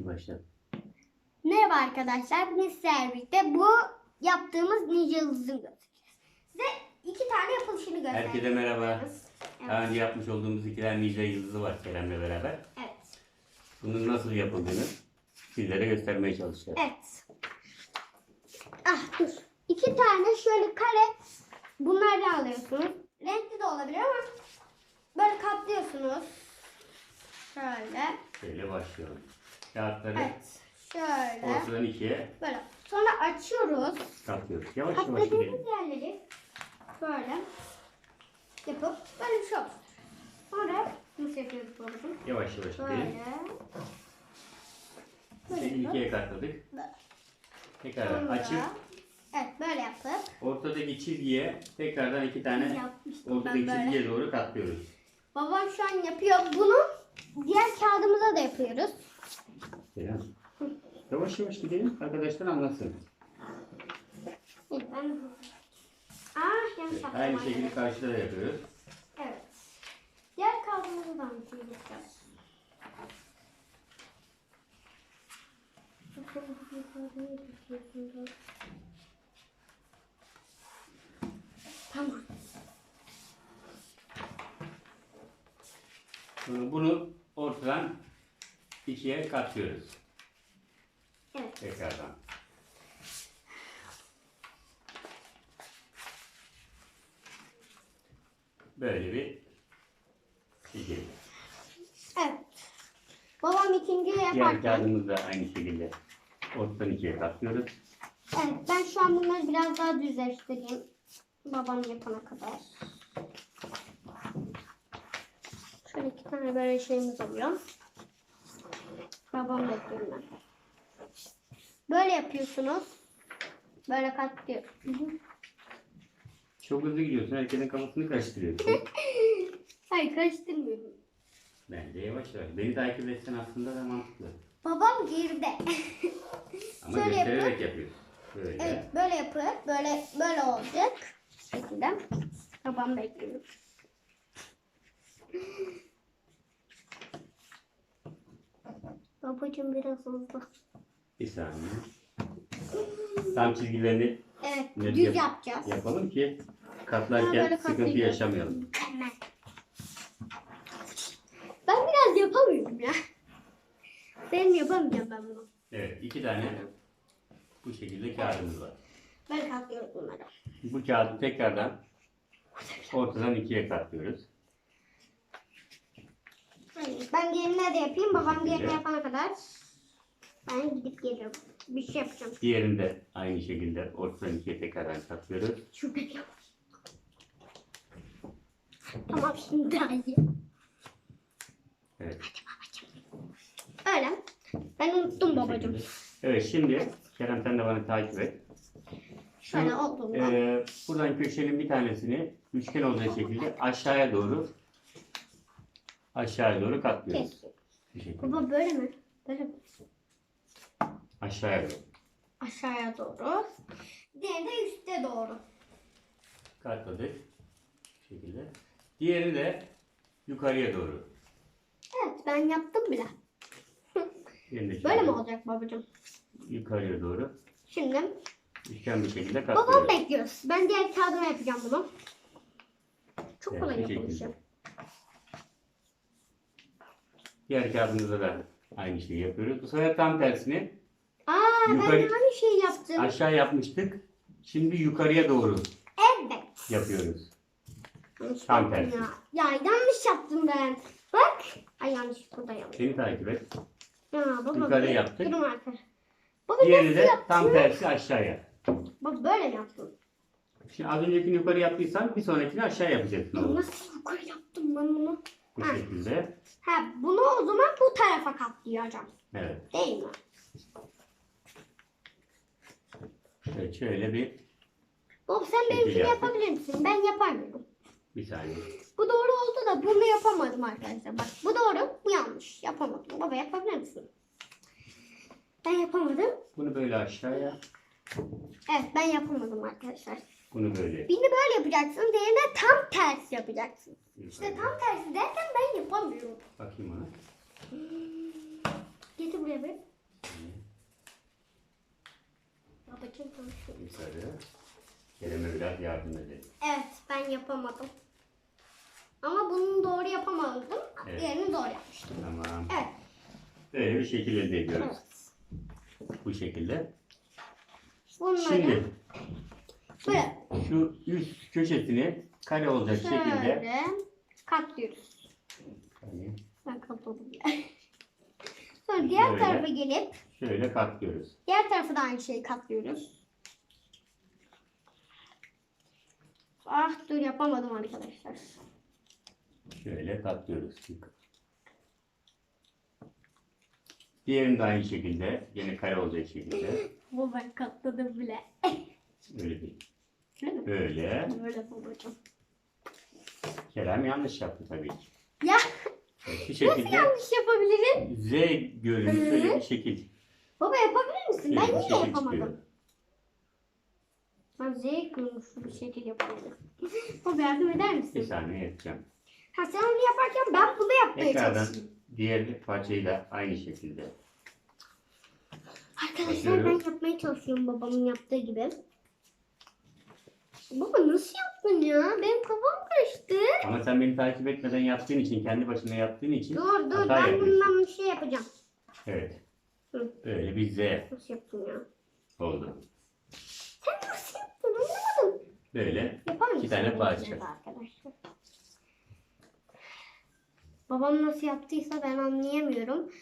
Şimdi başla. Merhaba arkadaşlar. Bugün sizlerle birlikte bu yaptığımız ninja yıldızını göstereceğiz. Size iki tane yapılışını göstereceğiz. Herkese merhaba. Evet. Daha önce yapmış olduğumuz iki tane ninja yıldızı var Kerem'le beraber. Evet. Bunun nasıl yapıldığını sizlere göstermeye çalışacağız. Evet. Ah dur. İki tane şöyle kare bunlardan alıyorsunuz. Renkli de olabilir ama böyle katlıyorsunuz. Şöyle. Şöyle başlayalım. Kağıtları Evet. Şöyle. ortadan ikiye Böyle. Sonra açıyoruz. katlıyoruz. Yavaş yavaş gidelim. Katladığımız yerleri böyle yapıp böyle bir şey olsun. Sonra nasıl yapıyoruz babacığım? Yavaş yavaş gidelim. Böyle. Böyle Şimdi yapıp. ikiye katladık. Böyle. Tekrardan Sonra- açıp Evet böyle yapıp. ortadaki çizgiye tekrardan iki tane Yapmıştım ortadaki ben böyle. çizgiye doğru katlıyoruz. Babam şu an yapıyor. Bunu diğer kağıdımıza da yapıyoruz. Kerem. Yavaş yavaş gidelim. Arkadaşlar anlasın. Ben... Ah yanlış yaptım. aynı şekilde karşıda da yapıyoruz. Evet. Diğer kağıdımızı da yapacağız. Tamam. Bunu ortadan ikiye katlıyoruz. Evet. Tekrardan. Böyle bir şekil. Evet. Babam ikinciyi Diğer yaparken. da aynı şekilde ortadan ikiye katlıyoruz. Evet ben şu an bunları biraz daha düzleştireyim. Babam yapana kadar. Şöyle iki tane böyle şeyimiz oluyor. Babam bekliyorum ben. Böyle yapıyorsunuz. Böyle katlıyor. Çok hızlı gidiyorsun. Herkesin kafasını karıştırıyorsun. Hayır karıştırmıyorum. Bence yavaş yavaş. Beni takip etsen aslında da mantıklı. Babam girdi. Ama Şöyle göstererek yapıyoruz. Böyle. evet böyle yapıp böyle böyle olacak. Bu şekilde. Babam bekliyor. Babacım biraz hızlı. Bir saniye. Tam çizgilerini Evet düz yap- yapacağız. yapalım ki Ha, katlarken böyle sıkıntı katlayacağız. yaşamayalım. Mükemmel. Ben biraz yapamıyorum ya. Ben yapamayacağım ben bunu. Evet, iki tane bu şekilde kağıdımız var. Ben katlıyorum bunları. Bu kağıdı tekrardan ortadan ikiye katlıyoruz. Ben diğerine de yapayım. Babam diğerini yapana kadar ben gidip geliyorum. Bir şey yapacağım. Diğerini de aynı şekilde ortadan ikiye tekrardan katlıyoruz. Şurada yap. Tamam şimdi daha iyi. Evet. Öyle. Ben unuttum babacığım. Evet, şimdi Kerem sen de bana takip et. Şöyle olduğunda. e, buradan köşenin bir tanesini üçgen olacak şekilde aşağıya doğru aşağıya doğru katlıyoruz. Şekilde. Baba böyle mi? Böyle mi? Aşağıya doğru. Aşağıya doğru. Diğeri de üste doğru. katladık. Bu şekilde. Diğeri de yukarıya doğru. Evet ben yaptım bile. Böyle mi olacak babacığım? Yukarıya doğru. Şimdi Üçgen bir şekilde babam katlıyoruz. bekliyoruz. Ben diğer kağıdıma yapacağım bunu. Çok Evet, kolay şekilde. Diğer kağıdımızda da aynı şeyi yapıyoruz. Bu sefer tam tersini Aa ben Yukarı- aynı şeyi yaptım. aşağı yapmıştık. Şimdi yukarıya doğru Evet. yapıyoruz. Tam yaptım tersi. ya. Ya yanlış yaptım ben. Bak. Ay yanlış burada yanlış. Seni takip et. Ya baba. Yukarı bir- yaptık. Durun arkadaşlar. Baba Diğeri nasıl de yaptın? tam tersi aşağıya. Bak böyle mi yaptın? Şimdi az öncekini yukarı yaptıysan bir sonrakini aşağı yapacaksın Ya oğlum. nasıl yukarı yaptım ben bunu? Bu Ha. şekilde. Ha bunu o tarafa katlayacağım. Evet. Değil mi? Evet, şöyle bir Baba sen benimkini yaptık. yapabilir misin? Ben yapamıyorum. bir saniye. Bu doğru oldu da bunu yapamadım arkadaşlar. Bak bu doğru, bu yanlış. Yapamadım. Baba yapabilir misin? Ben yapamadım. Bunu böyle aşağıya, Evet ben yapamadım arkadaşlar. bunu böyle. Birini böyle yapacaksın, diğerini tam tersi yapacaksın. İşte tam tersi derken ben yapamıyorum. Bakayım ona. Getir buraya bir. Babacığım konuşuyor. Yukarı. Kerem'e biraz yardım edelim. Evet ben yapamadım. Ama bunu doğru yapamadım. Evet. Diğerini doğru yapmıştım. Tamam. Evet. Böyle bir şekil elde ediyoruz. Bu şekilde. Bunları Şimdi böyle şu üst köşesini kare olacak şekilde şöyle katlıyoruz. Kare. Ben katladım bile. Sonra diğer Böyle. tarafa gelip şöyle katlıyoruz. diğer tarafa da aynı şeyi katlıyoruz. Ah dur yapamadım arkadaşlar. Şöyle katlıyoruz. Diğerini de aynı şekilde yine kare olacak şekilde. Bu ben katladım bile. Öyle değil. Öyle mi? Böyle. Böyle babacığım. Kerem yanlış yaptı tabii ki. Ya Şu nasıl şekilde yanlış yapabilirim? Z görünümlü şöyle bir şekil. Baba yapabilir misin? Şöyle Ben bir niye şekil yapamadım? çıkıyor. Ben Z görünüşlü bir şekil yapamadım. Baba yardım eder Bir misin? saniye yapacağım. Ha sen onu yaparken ben bunu yapmaya Tekrardan çalışayım. diğer parçayı da aynı şekilde. Arkadaşlar ben Bakıyorum. yapmaya çalışıyorum babamın yaptığı gibi. Baba nasıl yaptın ya? Benim kafam karıştı. Ama sen beni takip etmeden yaptığın için, kendi başına yaptığın için Dur dur hata ben yapıyorsun. bundan bir şey yapacağım. Evet. Hı. Böyle bir Z Nasıl yaptın ya? oldu. Sen nasıl yaptın anlamadım. Böyle Yapar mısın? tane parça. de Arkadaşlar. Babam nasıl yaptıysa ben anlayamıyorum.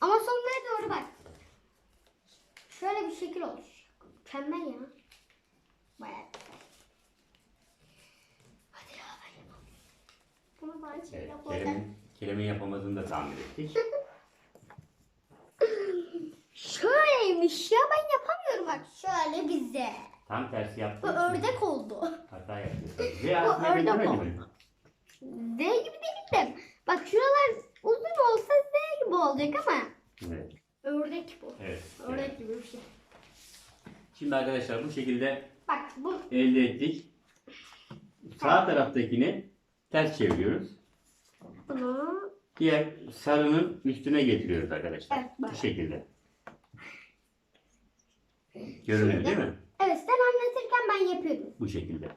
Ama sonlara doğru bak. Şöyle bir şekil olmuş. Mükemmel ya. Bayağı güzel. Hadi ya ben yapalım. Bunu bari şey evet. Kerem'in, Kerem'in yapamadığını da tahmin ettik. Şöyleymiş ya ben yapamıyorum bak. Şöyle bize. Tam tersi Bu yaptın. ördek oldu. Hata yapıyorsun. Z aslında ördek benzemedi oldu. mi? Z gibi değil de. Bak şuralar uzun olsa Z gibi olacak ama Evet. ördek bu. Evet. Ördek evet. gibi bir şey. Şimdi arkadaşlar bu şekilde Bak bu elde ettik. Sağ taraftakini ters çeviriyoruz. Bunu Diğer sarının üstüne getiriyoruz arkadaşlar. Evet, bak. Bu şekilde. Görünüyor değil mi? Evet sen anlatırken ben yapıyorum. Bu şekilde.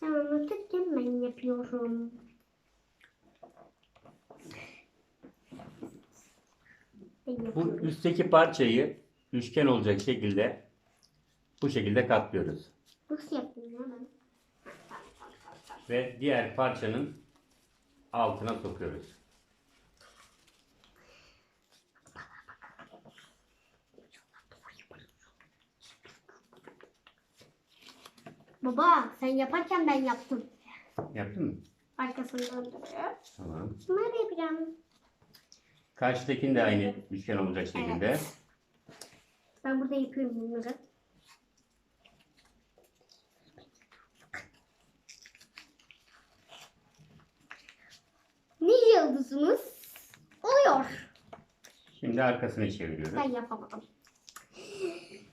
Sen anlatırken ben yapıyorum. Ben Bu yapıyorum. üstteki parçayı üçgen olacak şekilde bu şekilde katlıyoruz. Nasıl yaptın ya ben? Ve diğer parçanın altına sokuyoruz. Baba sen yaparken ben yaptım. Yaptın mı? Arkasını döndürüyor. Tamam. Bunları yapacağım. Karşıdakini de aynı üçgen olacak şekilde. Ben burada yapıyorum bunları. Yıldızımız oluyor? Şimdi arkasını çeviriyoruz. Ben yapamadım.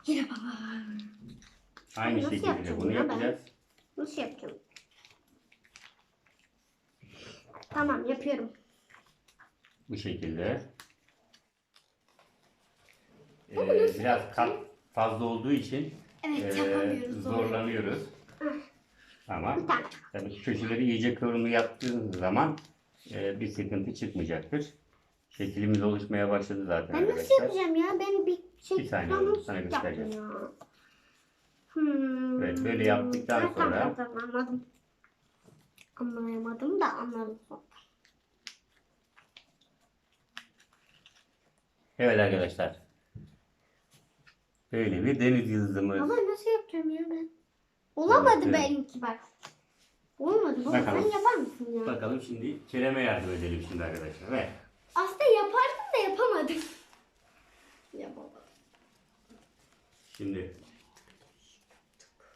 Yapamam. Aynı Nasıl şekilde yapacağım bunu ya ben? yapacağız. Nasıl yapacağım? Tamam yapıyorum. Bu şekilde. Ee, nasıl biraz kat fazla olduğu için Evet ee, yapamıyoruz. zorlanıyoruz. Ama Bir tane. tabii köşeleri iyice kıvrımlı yaptığınız zaman ee, bir sıkıntı çıkmayacaktır. Şeklimiz oluşmaya başladı zaten Ben nasıl arkadaşlar. yapacağım ya? Ben bir şey Bir saniye planım oğlum, sana göstereceğim. ya. Hmm. Evet, böyle yaptıktan Ha, tamam, sonra- anladım. Anlayamadım da anladım. Evet arkadaşlar. Böyle bir deniz yıldızımız. Ama nasıl yapacağım ya ben? Olamadı Evet, evet. benimki bak. Olmadı baba Bakalım. sen yapar mısın ya? Bakalım şimdi Kerem'e yardım edelim şimdi arkadaşlar. Evet. Aslında yapardım da yapamadım. Yapamadım. Şimdi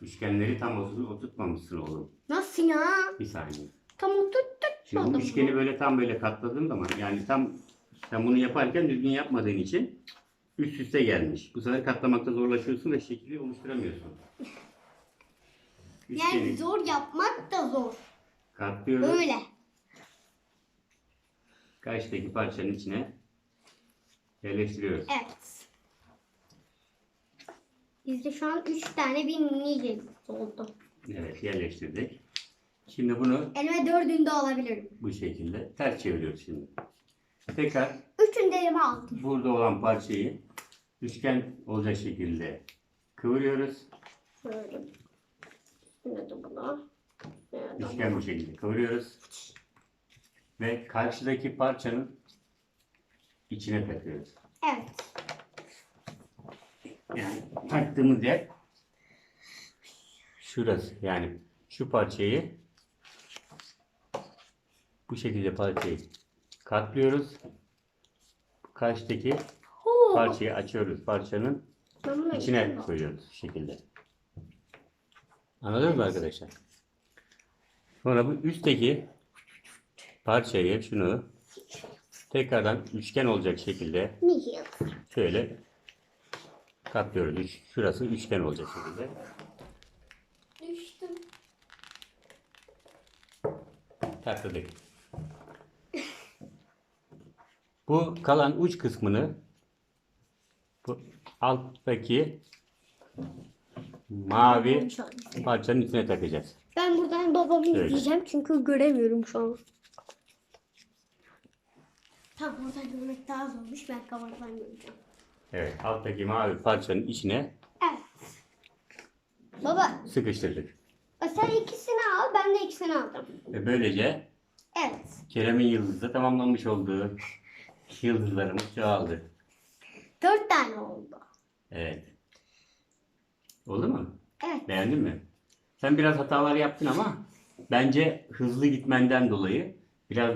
üçgenleri tam otur- oturtmamışsın oğlum. Nasıl ya? Bir saniye. Tam Şimdi bu oturtmadım. üçgeni böyle tam böyle katladığın zaman yani tam sen bunu yaparken düzgün yapmadığın için üst üste gelmiş. Bu sefer katlamakta zorlaşıyorsun ve şekli oluşturamıyorsun. Üçgeni Yani zor yapmak da zor. katlıyoruz. Böyle. Karşıdaki parçanın içine yerleştiriyoruz. Evet. Bizde şu an 3 tane bir yıldız oldu. Evet yerleştirdik. Şimdi bunu Elime dördünde alabilirim. bu şekilde ters çeviriyoruz şimdi. Tekrar Üçünde elime aldım. burada olan parçayı üçgen olacak şekilde kıvırıyoruz. Şöyle. Üstüne de bunu. Üçgen bu şekilde kıvırıyoruz. Ve karşıdaki parçanın içine takıyoruz. Evet. Yani taktığımız yer şurası. Yani şu parçayı bu şekilde parçayı katlıyoruz. Karşıdaki Oo. parçayı açıyoruz. Parçanın içine koyuyoruz şu şekilde. Anladınız mı arkadaşlar? Sonra bu üstteki parçayı şunu tekrardan üçgen olacak şekilde şöyle katlıyoruz. Şurası üçgen olacak şekilde. Düştüm. Katladık. Bu kalan uç kısmını bu alttaki mavi parçanın içine takacağız. Ben buradan babamı Şöyle. izleyeceğim çünkü göremiyorum şu an. Tam oradan görmek daha zormuş. Ben kameradan göreceğim. Evet, alttaki mavi parçanın içine Evet. Baba sıkıştırdık. sen ikisini al ben de ikisini aldım. Ve böylece Evet. Kerem'in yıldızı tamamlanmış oldu. Yıldızlarımız çoğaldı. Dört tane oldu. Evet. Oldu mu? Evet. Beğendin mi? Sen biraz hatalar yaptın ama bence hızlı gitmenden dolayı biraz